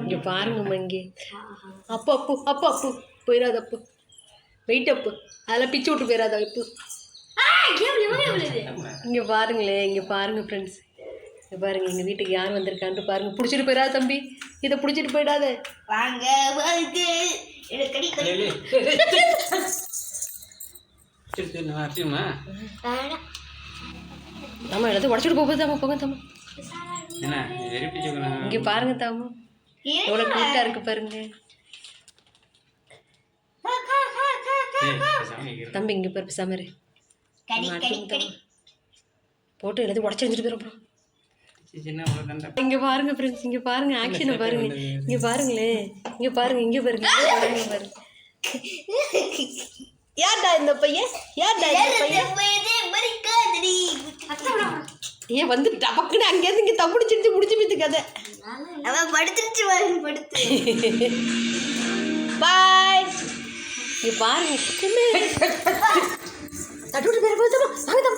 இங்கே பாருங்கம்மா இங்கே. அப்பு அப்பு அப்பு அப்பு. போயிடாத அப்பு. வெயிட் அப்பு. அதெல்லாம் பிச்சு விட்டு போயிடாத அப்பு. இங்கே பாருங்களேன் இங்கே பாருங்க ஃப்ரெண்ட்ஸ் இங்கே பாருங்க எங்கள் வீட்டுக்கு யார் வந்திருக்கான்ட்டு பாருங்க. பிடிச்சிட்டு போயிடாத தம்பி. இதை பிடிச்சிட்டு போயிடாத. வாங்க. நம்ம எல்லாத்தையும் உடச்சிட்டு போகுது தாம்மா போங்க பிடிச்சவங்க இங்கே பாருங்க தாம்மா எவ்வளோ க்யூட்டாக இருக்கு பாருங்க. தம்பி இங்கே பாரு பேசாம இரு கடி நம்ம கடி அடுத்து கடி. போட்டு எல்லாத்தையும் உடச்சி வச்சுட்டு போயிடும் இங்க பாருங்க ஃப்ரெண்ட்ஸ் இங்க பாருங்க ஆக்ஷனை பாருங்க. இங்க பாருங்களேன் இங்க பாருங்க இங்க பாருங்க இங்க பாருங்க பாருங்க. யார்டா இந்த பையன்? யார்டா இந்த பையன்? ஏன் வந்து டபக்குன்னு அங்கேருந்து இங்கே தப்பிடிச்சிட்டு முடிச்சு போயிட்டு கதை. அவன் படுத்துருச்சு படுத்து. பாய். இங்க பாருங்க சின்ன தட்டு பேர போய் வாங்க